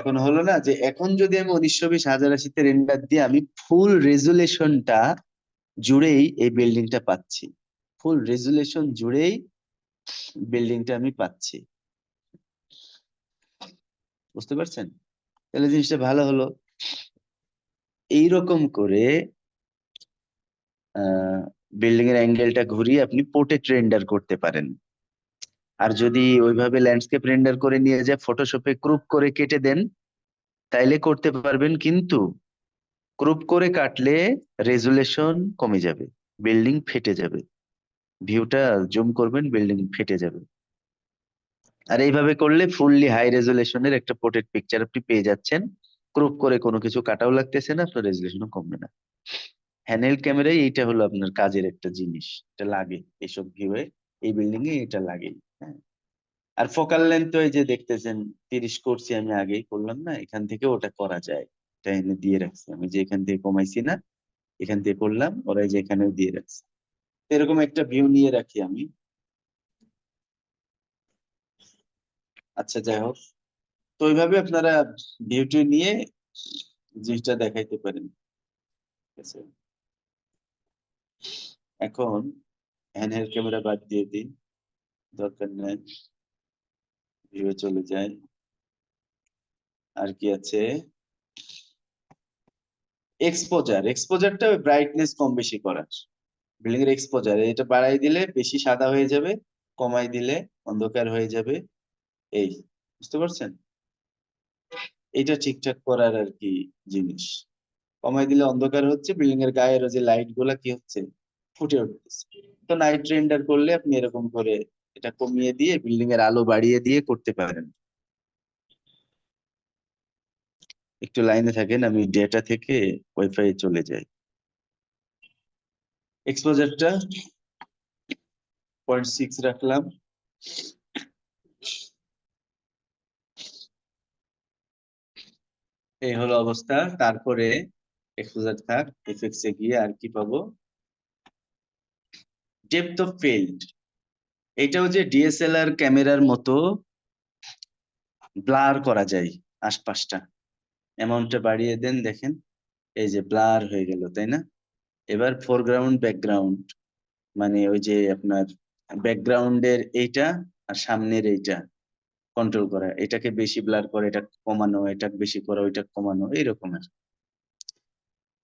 এখন হলো না যে এখন যদি আমি উনিশশো বিশ হাজার আশিতে রেন্ডার দিয়ে আমি ফুল রেজুলেশনটা জুড়েই এই বিল্ডিংটা পাচ্ছি। ফুল রেজুলেশন জুড়েই বিল্ডিংটা আমি পাচ্ছি। বুঝতে পারছেন? তাহলে জিনিসটা ভালো হলো। এইরকম করে, আহ বিল্ডিং এর অ্যাঙ্গেলটা ঘুরিয়ে আপনি পোর্ট্রেট রেন্ডার করতে পারেন। আর যদি ওইভাবে ল্যান্ডস্কেপ রেন্ডার করে নিয়ে যায় ফটোশপে ক্রুপ করে কেটে দেন, তাইলে করতে পারবেন কিন্তু ক্রুপ করে কাটলে রেজুলেশন কমে যাবে বিল্ডিং ফেটে যাবে। ভিউটা জুম করবেন বিল্ডিং ফেটে যাবে। আর এইভাবে করলে ফুললি হাই রেজুলেশনের একটা পোর্ট্রেট পিকচার আপনি পেয়ে যাচ্ছেন। ক্রুপ করে কোনো কিছু কাটাও লাগতেছে না, আপনার রেজুলেশনও কমবে না। হ্যান্ডেল ক্যামেরায় এইটা হলো আপনার কাজের একটা জিনিস, এটা লাগে, এইসব ভিউয়ে এই বিল্ডিং এ এটা লাগে আর ফোকাল লেন্থ ওই যে দেখতেছেন, তিরিশ করছি আমি আগেই করলাম না, এখান থেকে ওটা করা যায়। এটা এনে দিয়ে রাখছি। আমি যে এখান থেকে কমাইছি না, এখান থেকে করলাম, ওরা যে এখানেও দিয়ে রাখছে। এরকম একটা ভিউ নিয়ে রাখি আমি। আচ্ছা যাই হোক। তো ওইভাবে আপনারা ভিউটি নিয়ে জিনিসটা দেখাইতে পারেন। ঠিক আছে। এখন হ্যান্ডহেল্ড ক্যামেরা বাদ দিয়ে দিই। দরকার নেই ভিউয়ে চলে যায় আর কি আছে? এক্সপোজার এক্সপোজারটা ব্রাইটনেস কম বেশি করার। বিল্ডিং এর এক্সপোজার এটা বাড়াই দিলে বেশি সাদা হয়ে যাবে, কমাই দিলে অন্ধকার হয়ে যাবে। এই, বুঝতে পারছেন? এটা ঠিকঠাক করার আর কি জিনিস। কমাই দিলে অন্ধকার হচ্ছে বিল্ডিং এর গায়ের যে লাইটগুলা কি হচ্ছে? ফুটে উঠতেছে। তো নাইট রেন্ডার করলে আপনি এরকম করে এটা কমিয়ে দিয়ে বিল্ডিং এর আলো বাড়িয়ে দিয়ে করতে পারেন। একটু লাইনে থাকেন, আমি ডেটা থেকে ওয়াইফাই চলে যাই। এক্সপোজারটা পয়েন্ট সিক্স রাখলাম। এই হলো অবস্থা। তারপরে এক্সপোজার থাক এফএক্স এ গিয়ে আর কি পাবো? ডেপথ অফ ফিল্ড এটাও যে ডিএসএলআর ক্যামেরার মতো ব্লার করা যায় আশপাশটা। অ্যামাউন্টটা বাড়িয়ে দেন, দেখেন। এই যে ব্লার হয়ে গেল, তাই না? এবার ফোরগ্রাউন্ড ব্যাকগ্রাউন্ড মানে ওই যে আপনার ব্যাকগ্রাউন্ডের এইটা আর সামনের এইটা কন্ট্রোল করা। এটাকে বেশি ব্লার করে, এটা কমানো, এটা বেশি করা, ওইটা কমানো এইরকমের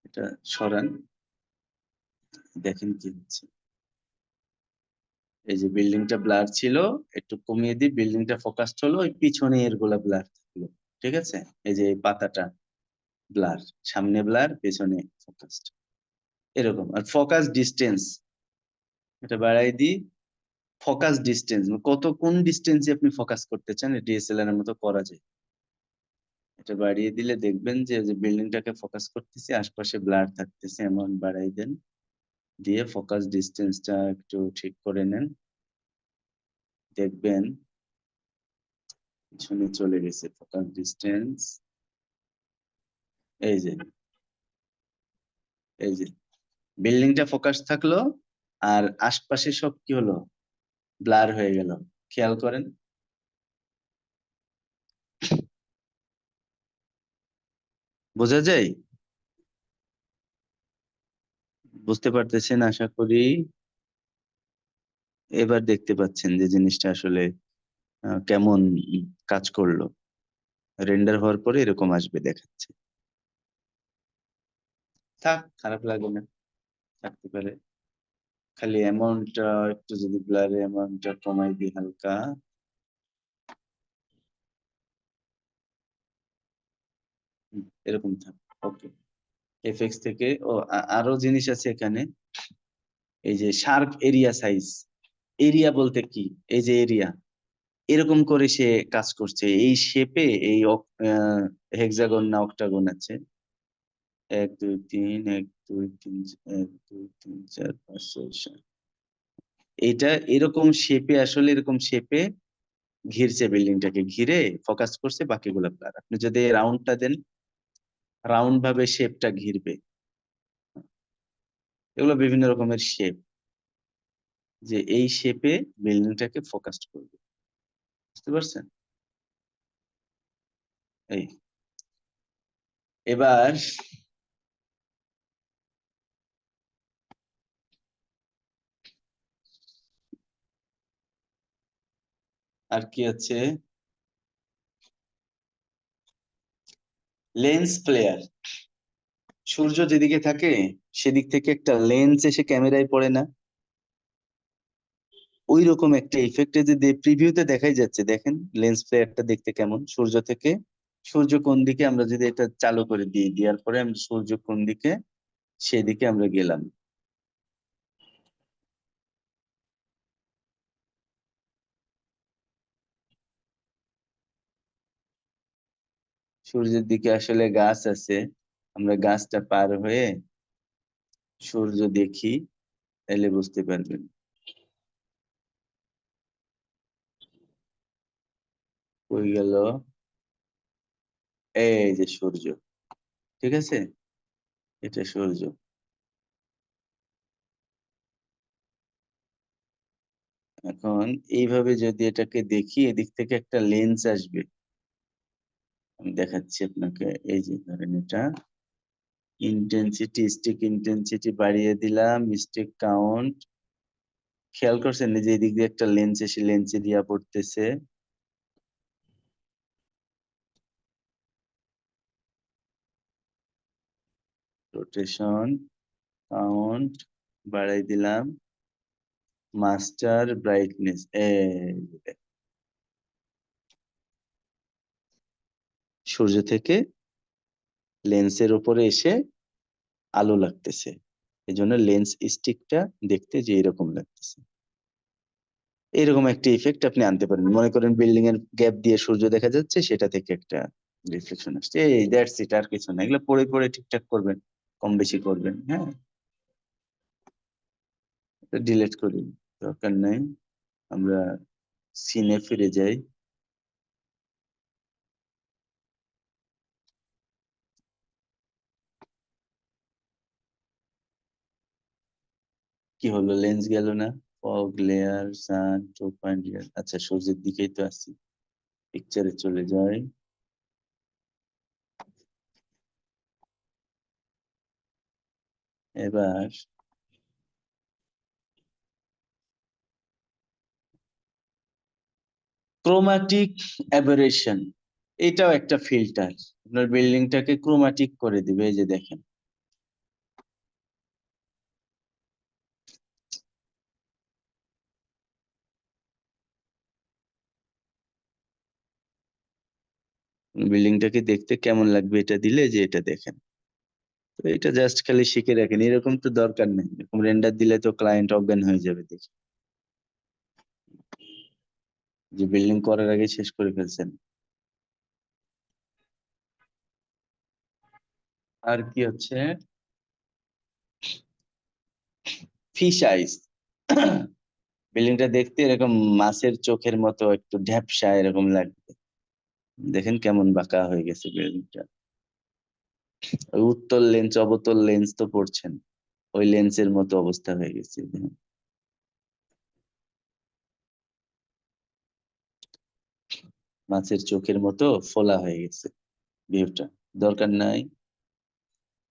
এটা সরান, দেখেন কি হচ্ছে। এই যে বিল্ডিংটা ব্লার ছিল, একটু কমিয়ে দিই বিল্ডিংটা ফোকাসড হলো, ওই পিছনে এরগুলা ব্লার থাকল, ঠিক আছে? এই যে পাতাটা ব্লার সামনে ব্লার পেছনে ফোকাসড এরকম। আর ফোকাস ডিস্টেন্স এটা বাড়াই দিই ফোকাস ডিস্টেন্স কত, কোন ডিস্টেন্সে আপনি ফোকাস করতে চান ডিএসএলআর এর মতো করা যায়। এটা বাড়িয়ে দিলে দেখবেন যে বিল্ডিংটাকে ফোকাস করতেছি, আশপাশে ব্লার থাকতেছে, এমন বাড়াই দেন। দিয়ে ফোকাস ডিস্টেন্সটা একটু ঠিক করে নেন। দেখবেন পিছনে চলে গেছে ফোকাস ডিস্টেন্স এই যে এই যে বিল্ডিংটা ফোকাস থাকল আর আশপাশে সব কি হলো? ব্লার হয়ে গেল। খেয়াল করেন। বোঝা যায়? বুঝতে পারতেছেন, আশা করি। এবার দেখতে পাচ্ছেন যে জিনিসটা আসলে কেমন কাজ করল। রেন্ডার হওয়ার পরে এরকম আসবে দেখাচ্ছে। থাক, খারাপ লাগবে না। থাকতে পারে। খালি অ্যামাউন্টটা একটু যদি ব্লারে অ্যামাউন্টটা কমাই দিই হালকা। এরকম থাক ওকে এফএক্স থেকে ও আরও জিনিস আছে এখানে। এই যে শার্প এরিয়া সাইজ এরিয়া বলতে কি? এই যে এরিয়া এরকম করে সে কাজ করছে। এই শেপে এই হেক্সাগন না অক্টাগন আছে। এক, দুই, তিন, এক, দুই, তিন এক, দুই, তিন, চার, পাঁচ, ছয়, সাত। এটা এরকম শেপে আসলে এরকম শেপে ঘিরছে বিল্ডিংটাকে ঘিরে ফোকাস করছে বাকিগুলো। আপনি যদি রাউন্ডটা দেন রাউন্ড ভাবে শেপটা ঘিরবে। এগুলো বিভিন্ন রকমের শেপ যে এই শেপে বিল্ডিংটাকে ফোকাস করবে। বুঝতে পারছেন? এই। এবার আর কি আছে? লেন্স প্লেয়ার সূর্য যেদিকে থাকে, সেদিক থেকে একটা লেন্স এসে ক্যামেরায় পড়ে না। ওই রকম একটা ইফেক্ট যে প্রিভিউতে দেখাই যাচ্ছে। দেখেন লেন্স ফ্লেয়ারটা দেখতে কেমন? সূর্য থেকে, সূর্য কোন দিকে আমরা যদি এটা চালু করে দিই দেওয়ার পরে আমরা সূর্য কোন দিকে, সেদিকে আমরা গেলাম। সূর্যের দিকে আসলে গাছ আছে। আমরা গাছটা পার হয়ে সূর্য দেখি, তাহলে বুঝতে পারবেন। কই গেল। এই যে সূর্য, ঠিক আছে? এটা সূর্য। এখন এইভাবে যদি এটাকে দেখি, এদিক থেকে একটা লেন্স আসবে। আমি দেখাচ্ছি আপনাকে, এই যে ধরেন এটা। ইন্টেন্সিটি স্টিক ইন্টেন্সিটি বাড়িয়ে দিলাম স্টিক কাউন্ট খেয়াল করছেন যে এদিক দিয়ে একটা লেন্স এসে লেন্সে দিয়া পড়তেছে। রোটেশন কাউন্ট বাড়াই দিলাম। মাস্টার ব্রাইটনেস সূর্য থেকে লেন্সের উপরে এসে আলো লাগতেছে। এই জন্য লেন্স স্টিকটা দেখতে যে এরকম লাগতেছে। এরকম একটা ইফেক্ট আপনি আনতে পারেন। মনে করেন বিল্ডিং এর গ্যাপ দিয়ে সূর্য দেখা যাচ্ছে, সেটা থেকে একটা রিফ্লেকশন আসছে। এই দ্যাটস ইট আর কিছু না। এগুলো পড়ে পড়ে ঠিকঠাক করবেন, কম বেশি করবেন হ্যাঁ? ডিলেট করি, দরকার নাই। আমরা সিনে ফিরে যাই। কি হলো? লেন্স গেল না? Fog, layer, sun two point layer. আচ্ছা সূর্যের দিকেই তো আছি। পিকচারে চলে যায় এবার ক্রোমাটিক অ্যাবারেশন এটাও একটা ফিল্টার আপনার বিল্ডিংটাকে ক্রোমাটিক করে দিবে, এই যে দেখেন। বিল্ডিংটাকে দেখতে কেমন লাগবে এটা দিলে যে এটা দেখেন। তো এটা জাস্ট খালি শিখে রাখেন, এরকম তো দরকার নেই। এরকম রেন্ডার দিলে তো ক্লায়েন্ট অজ্ঞান হয়ে যাবে দেখে। যে বিল্ডিং করার আগে শেষ করে ফেলছেন। আর কি হচ্ছে? ফিশ আইস বিল্ডিংটা দেখতে এরকম মাছের চোখের মতো একটু ঢ্যাপসা এরকম লাগবে। দেখেন কেমন বাঁকা হয়ে গেছে বিল্ডিংটা ওই উত্তল লেন্স অবতল লেন্স তো পড়ছেন। ওই লেন্সের মতো অবস্থা হয়ে গেছে মাছের চোখের মতো ফোলা হয়ে গেছে ভিউটা দরকার নাই।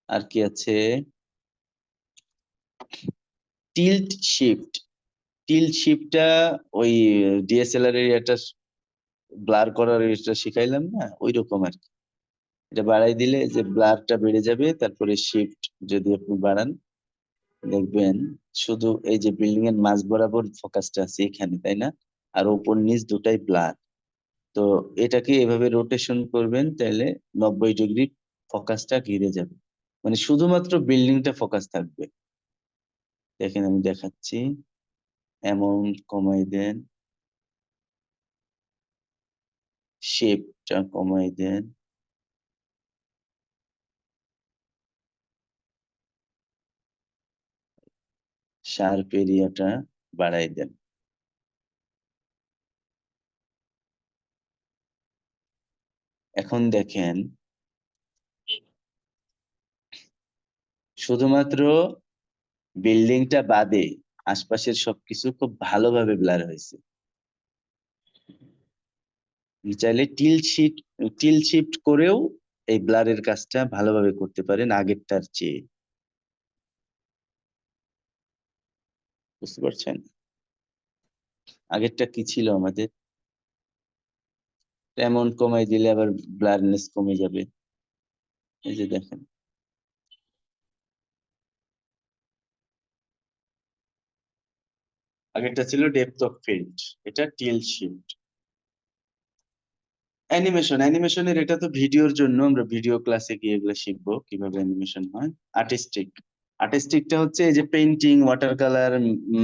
আর কি আছে? টিল্ট শিফট টিল্ট শিফটটা ওই ডিএসএলআর এর একটা ব্লার করার এটা শিখাইলাম না ওই রকম আর কি। এটা বাড়াই দিলে যে ব্লারটা বেড়ে যাবে তারপরে শিফট যদি আপনি বাড়ান দেখবেন শুধু এই যে বিল্ডিং এর মাঝ বরাবর ফোকাসটা আছে এখানে তাই না? আর উপর নিচ দুটাই ব্লার তো এটাকে এভাবে রোটেশন করবেন তাহলে নব্বই ডিগ্রি ফোকাসটা ঘিরে যাবে। মানে শুধুমাত্র বিল্ডিংটা ফোকাস থাকবে। দেখেন আমি দেখাচ্ছি। অ্যামাউন্ট কমাই দেন। শেপটা কমাই দেন শার্প এরিয়াটা বাড়াই দেন এখন দেখেন শুধুমাত্র বিল্ডিংটা বাদে আশপাশের সবকিছু খুব ভালোভাবে ব্লার হয়েছে চাইলে টিল শিট টিল শিফট করেও এই ব্লারের কাজটা ভালোভাবে করতে পারেন আগেরটার চেয়ে। বুঝতে পারছেন? আগেরটা কি ছিল আমাদের? অ্যামাউন্ট কমাই দিলে আবার ব্লারনেস কমে যাবে। এই যে দেখেন। আগেরটা ছিল ডেপথ অফ ফিল্ড এটা টিল শিফট অ্যানিমেশন অ্যানিমেশনের এটা তো ভিডিওর জন্য আমরা ভিডিও ক্লাসে গিয়ে এগুলো শিখব, কীভাবে অ্যানিমেশন হয়। আর্টিস্টিক আর্টিস্টিকটা হচ্ছে এই যে painting water colour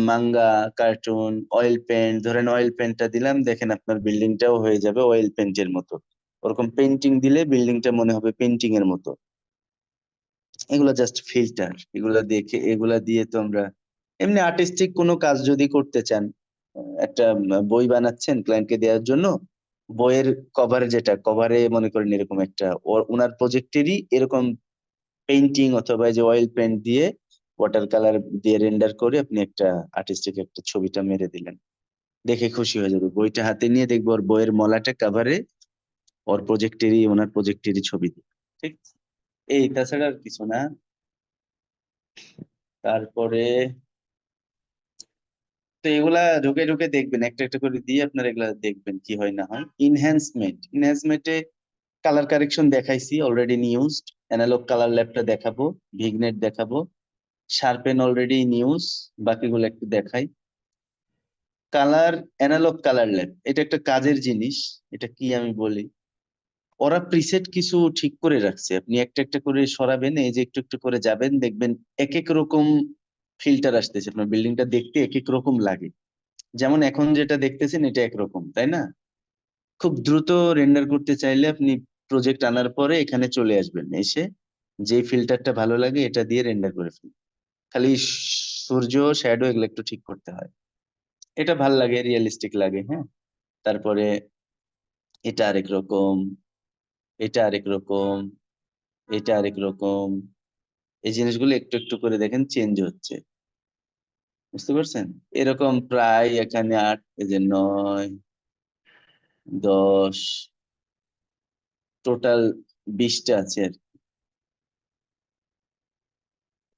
manga cartoon oil paint ধরেন অয়েল পেন্টটা দিলাম, দেখেন আপনার বিল্ডিংটাও হয়ে যাবে অয়েল পেন্টের মতো। ওরকম পেন্টিং দিলে বিল্ডিংটা মনে হবে পেইন্টিং এর মতো। এগুলো জাস্ট ফিল্টার এগুলা দেখে, এগুলা দিয়ে তো আমরা, এমনি আর্টিস্টিক কোনো কাজ যদি করতে চান, একটা বই বানাচ্ছেন ক্লায়েন্টকে দেওয়ার জন্য বইয়ের কভার যেটা কভারে মনে করেন এরকম একটা ওনার প্রজেক্টেরই এরকম পেইন্টিং অথবা যে অয়েল পেন্ট দিয়ে ওয়াটার কালার দিয়ে রেন্ডার করে আপনি একটা আর্টিস্টিক একটা ছবিটা মেরে দিলেন। দেখে খুশি হয়ে যাবে। বইটা হাতে নিয়ে দেখব ওর বইয়ের মলাটা কাভারে ওর প্রজেক্টেরই ওনার প্রজেক্টেরই ছবি দিবে ঠিক? এই, তাছাড়া আর কিছু না। তারপরে তো এগুলা ঢুকে ঢুকে দেখবেন, একটা একটা করে দিয়ে আপনার এগুলা দেখবেন কি হয় না হয়। ইনহ্যান্সমেন্ট ইনহ্যান্সমেন্টে কালার কারেকশন দেখাইছি অলরেডি নিউজড অ্যানালগ কালার ল্যাবটা দেখাবো ভিগনেট দেখাবো শার্পেন অলরেডি নিউজ বাকিগুলো একটু দেখাই। কালার অ্যানালগ কালার ল্যাব এটা একটা কাজের জিনিস, এটা কি আমি বলি? ওরা প্রিসেট কিছু ঠিক করে রাখছে, আপনি একটা একটা করে সরাবেন, এই যে একটু একটু করে যাবেন, দেখবেন এক এক রকম ফিল্টার আসতেছে, আপনার বিল্ডিংটা দেখতে এক এক রকম লাগে। যেমন এখন যেটা দেখতেছেন, এটা একরকম তাই না? খুব দ্রুত রেন্ডার করতে চাইলে আপনি প্রজেক্ট আনার পরে এখানে চলে আসবেন, এসে যে ফিল্টারটা ভালো লাগে এটা দিয়ে রেন্ডার করে ফেলুন। খালি সূর্য শ্যাডো এগুলো একটু ঠিক করতে হয়। এটা ভালো লাগে রিয়েলিস্টিক লাগে হ্যাঁ? তারপরে এটা আরেক রকম, এটা আরেক রকম, এটা আরেক রকম, এই জিনিসগুলো একটু একটু করে দেখেন চেঞ্জ হচ্ছে। বুঝতে পারছেন? এরকম প্রায় এখানে আট যে নয়, দশ টোটাল বিশটা আছে আর কি।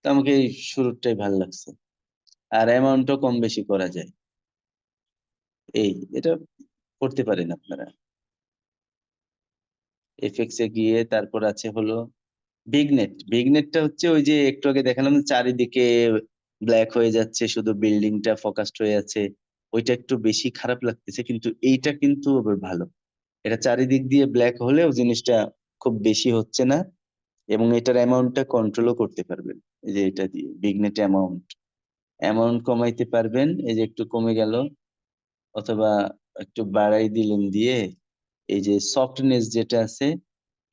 আমাকে এই শুরুটাই ভালো লাগছে। আর অ্যামাউন্টও কম বেশি করা যায়। এই, এটা করতে পারেন আপনারা। এফএক্স এ গিয়ে তারপর আছে হলো বিগনেট বিগনেটটা হচ্ছে ওই যে একটু আগে দেখালাম চারিদিকে ব্ল্যাক হয়ে যাচ্ছে, শুধু বিল্ডিংটা ফোকাসড হয়ে আছে, ওইটা একটু বেশি খারাপ লাগতেছে, কিন্তু এইটা কিন্তু আবার ভালো। এটা চারিদিক দিয়ে ব্ল্যাক হলেও জিনিসটা খুব বেশি হচ্ছে না এবং এটার অ্যামাউন্টটা কন্ট্রোলও করতে পারবেন, এই যে এটা দিয়ে বিগনেট অ্যামাউন্ট অ্যামাউন্ট কমাইতে পারবেন, এই যে একটু কমে গেল, অথবা একটু বাড়াই দিলেন দিয়ে, এই যে সফটনেস যেটা আছে,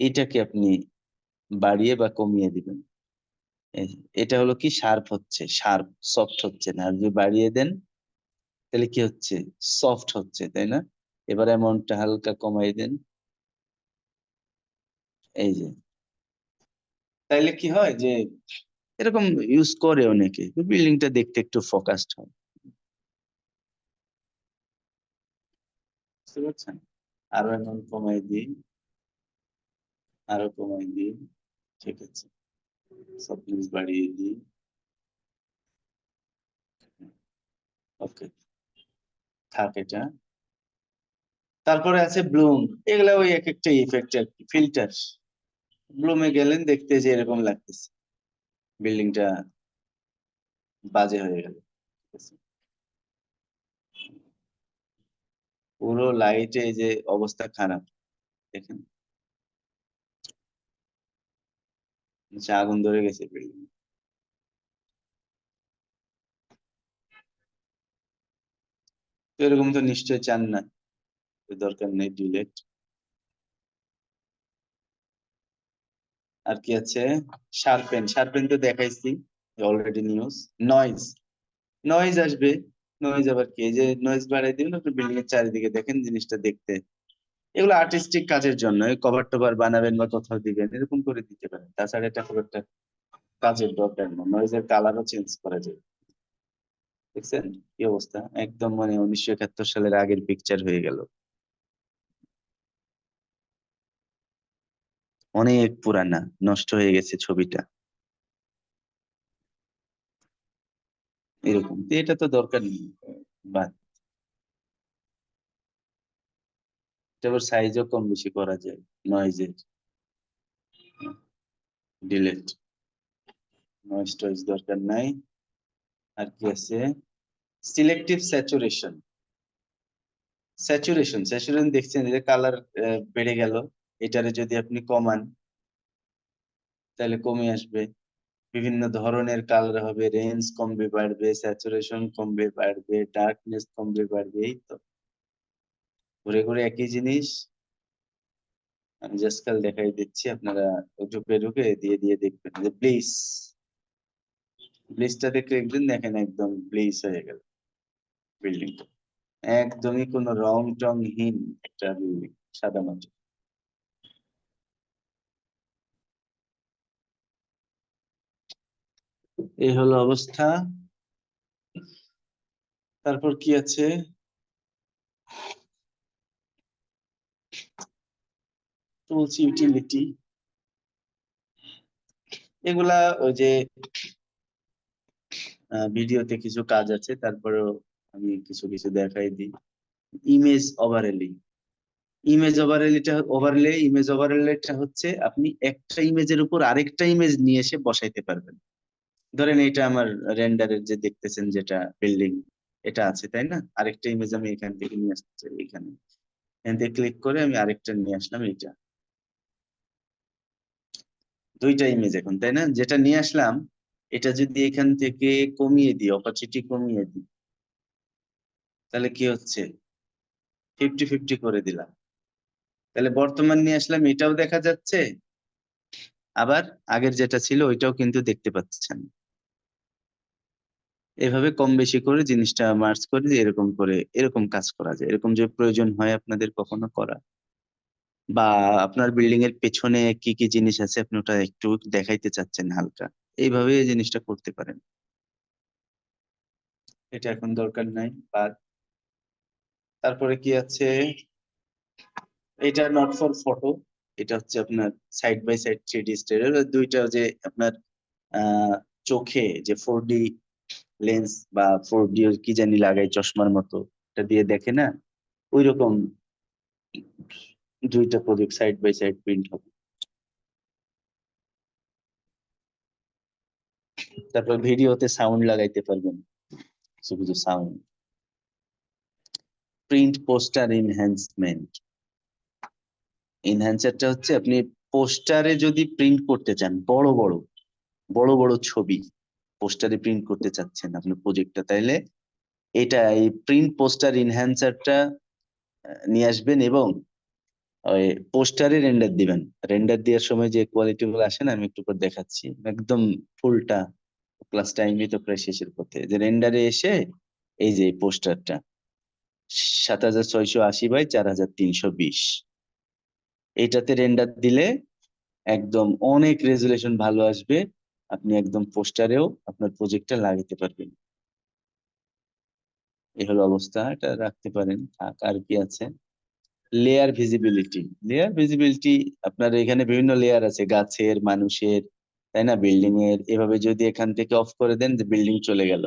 এটাকে আপনি বাড়িয়ে বা কমিয়ে দিবেন। এটা হলো কি? শার্প হচ্ছে, শার্প, সফট হচ্ছে না। আর যদি বাড়িয়ে দেন, তাহলে কি হচ্ছে? সফট হচ্ছে, তাই না? এবার অ্যামাউন্টটা হালকা কমাই দেন। এই যে। তাইলে কি হয় যে, এরকম ইউজ করে অনেকে বিল্ডিংটা দেখতে একটু ফোকাসড হয়। আরও অ্যামাউন্ট কমাই দিই। আরও কমাই দিই। ঠিক আছে। সফটনেস বাড়িয়ে দিই। ওকে থাক এটা। তারপরে আছে ব্লুম এগুলা ওই এক একটা ইফেক্ট আর কি ফিল্টার ব্লুমে গেলেন দেখতে যে এরকম লাগতেছে। বিল্ডিংটা বাজে হয়ে গেল। পুরো লাইটে যে অবস্থা খারাপ, দেখেন। নিচে আগুন ধরে গেছে বিল্ডিং এরকম তো নিশ্চয়ই চান না দরকার নেই ডিলেট আর কি আছে? শার্পেন শার্পেন তো দেখাইছি অলরেডি নিউজ নয়েজ নয়েজ আসবে নয়েজ আবার কি? যে নয়েজ বাড়াই দিবেন আপনি বিল্ডিং এর চারিদিকে দেখেন জিনিসটা দেখতে। এগুলো আর্টিস্টিক কাজের জন্য কভার টভার বানাবেন বা কোথাও দিবেন, এরকম করে দিতে পারেন। তাছাড়া এটা খুব একটা কাজের দরকার না নয়েজের কালারও চেঞ্জ করা যায়। দেখছেন কি অবস্থা? একদম মানে উনিশশো একাত্তর সালের আগের পিকচার হয়ে গেল। অনেক পুরানা, নষ্ট হয়ে গেছে ছবিটা। এরকম এটা তো দরকার নেই। বাদ এবার সাইজও কম বেশি করা যায় নয়েজের ডিলেট নয়েজ টয়েজ দরকার নাই। আর কি আছে? সিলেক্টিভ স্যাচুরেশন স্যাচুরেশন স্যাচুরেশন দেখছেন যে কালার বেড়ে গেল। এটারে যদি আপনি কমান, তাহলে কমে আসবে। বিভিন্ন ধরনের কালার হবে রেঞ্জ কমবে, বাড়বে স্যাচুরেশন কমবে, বাড়বে ডার্কনেস কমবে, বাড়বে, এই তো। ঘুরে ঘুরে একই জিনিস। আমি জাস্ট কাল দেখাই দিচ্ছি, আপনারা ঢুকে ঢুকে দিয়ে দিয়ে দেখবেন যে প্লিজ ব্লিজটা দেখলে একদিন দেখেন একদম ব্লিজ হয়ে গেল বিল্ডিংটা একদমই কোনো রং টং টংহীন একটা বিল্ডিং সাদা মাটি। এই হলো অবস্থা। তারপর কি আছে? টুলস ইউটিলিটি এগুলা ওই যে ভিডিওতে কিছু কাজ আছে, তারপরেও আমি কিছু কিছু দেখাই দিই। ইমেজ ওভারলি ইমেজ ওভারলিটা ওভারলে ইমেজ ওভারলেটা হচ্ছে আপনি একটা ইমেজের উপর আরেকটা ইমেজ নিয়ে এসে বসাইতে পারবেন। ধরেন এটা আমার রেন্ডারের যে দেখতেছেন যেটা বিল্ডিং এটা আছে, তাই না? আরেকটা ইমেজ আমি এখান থেকে নিয়ে আসতে চাই, এখানে। এখান থেকে ক্লিক করে আমি আরেকটা নিয়ে আসলাম, এইটা। দুইটা ইমেজ এখন, তাই না? যেটা নিয়ে আসলাম, এটা যদি এখান থেকে কমিয়ে দিই অপারচুনিটি কমিয়ে দিই, তাহলে কি হচ্ছে? ফিফটি ফিফটি করে দিলাম। তাহলে বর্তমান নিয়ে আসলাম, এটাও দেখা যাচ্ছে, আবার আগের যেটা ছিল, ওইটাও কিন্তু দেখতে পাচ্ছেন। এভাবে কম বেশি করে জিনিসটা মার্চ করে এরকম করে, এরকম কাজ করা যায়। এরকম যে প্রয়োজন হয় আপনাদের কখনো করা। বা আপনার বিল্ডিং এর পেছনে কি কি জিনিস আছে আপনি ওটা একটু দেখাইতে চাচ্ছেন হালকা? এইভাবে এই জিনিসটা করতে পারেন। এটা এখন দরকার নাই বাদ তারপরে কি আছে? এটা নট ফর ফটো এটা হচ্ছে আপনার side by side three D স্টেরের দুইটা যে আপনার চোখে যে ফোর ডি লেন্স বা ফোর ডি কি জানি লাগাই চশমার মতো, এটা দিয়ে দেখে না? ওই রকম দুইটা project side by side print হবে। তারপর ভিডিওতে সাউন্ড লাগাইতে পারবেন। কিছু সাউন্ড প্রিন্ট পোস্টার এনহ্যান্সমেন্ট এনহ্যান্সারটা হচ্ছে আপনি পোস্টারে যদি প্রিন্ট করতে চান, বড় বড় বড় বড় ছবি পোস্টারে প্রিন্ট করতে চাচ্ছেন আপনার প্রজেক্টটা তাইলে এটা এই প্রিন্ট পোস্টার এনহ্যান্সারটা নিয়ে আসবেন এবং ওই পোস্টারে রেন্ডার দিবেন। রেন্ডার দেওয়ার সময় যে কোয়ালিটি গুলো আসে না, আমি একটু পর দেখাচ্ছি। একদম ফুলটা ক্লাস টাইমই তো প্রায় শেষের পথে। যে রেন্ডারে এসে এই যে পোস্টারটা সাত হাজার ছয়শো আশি বাই চার হাজার তিনশো বিশ। এটাতে রেন্ডার দিলে একদম অনেক রেজুলেশন ভালো আসবে। আপনি একদম পোস্টারেও আপনার প্রজেক্টটা লাগাতে পারবেন। এই হলো অবস্থা। এটা রাখতে পারেন। আর কি আছে? লেয়ার ভিজিবিলিটি লেয়ার ভিজিবিলিটি আপনার এখানে বিভিন্ন লেয়ার আছে, গাছের, মানুষের, তাই না? বিল্ডিং এর, এভাবে যদি এখান থেকে অফ করে দেন যে বিল্ডিং চলে গেল।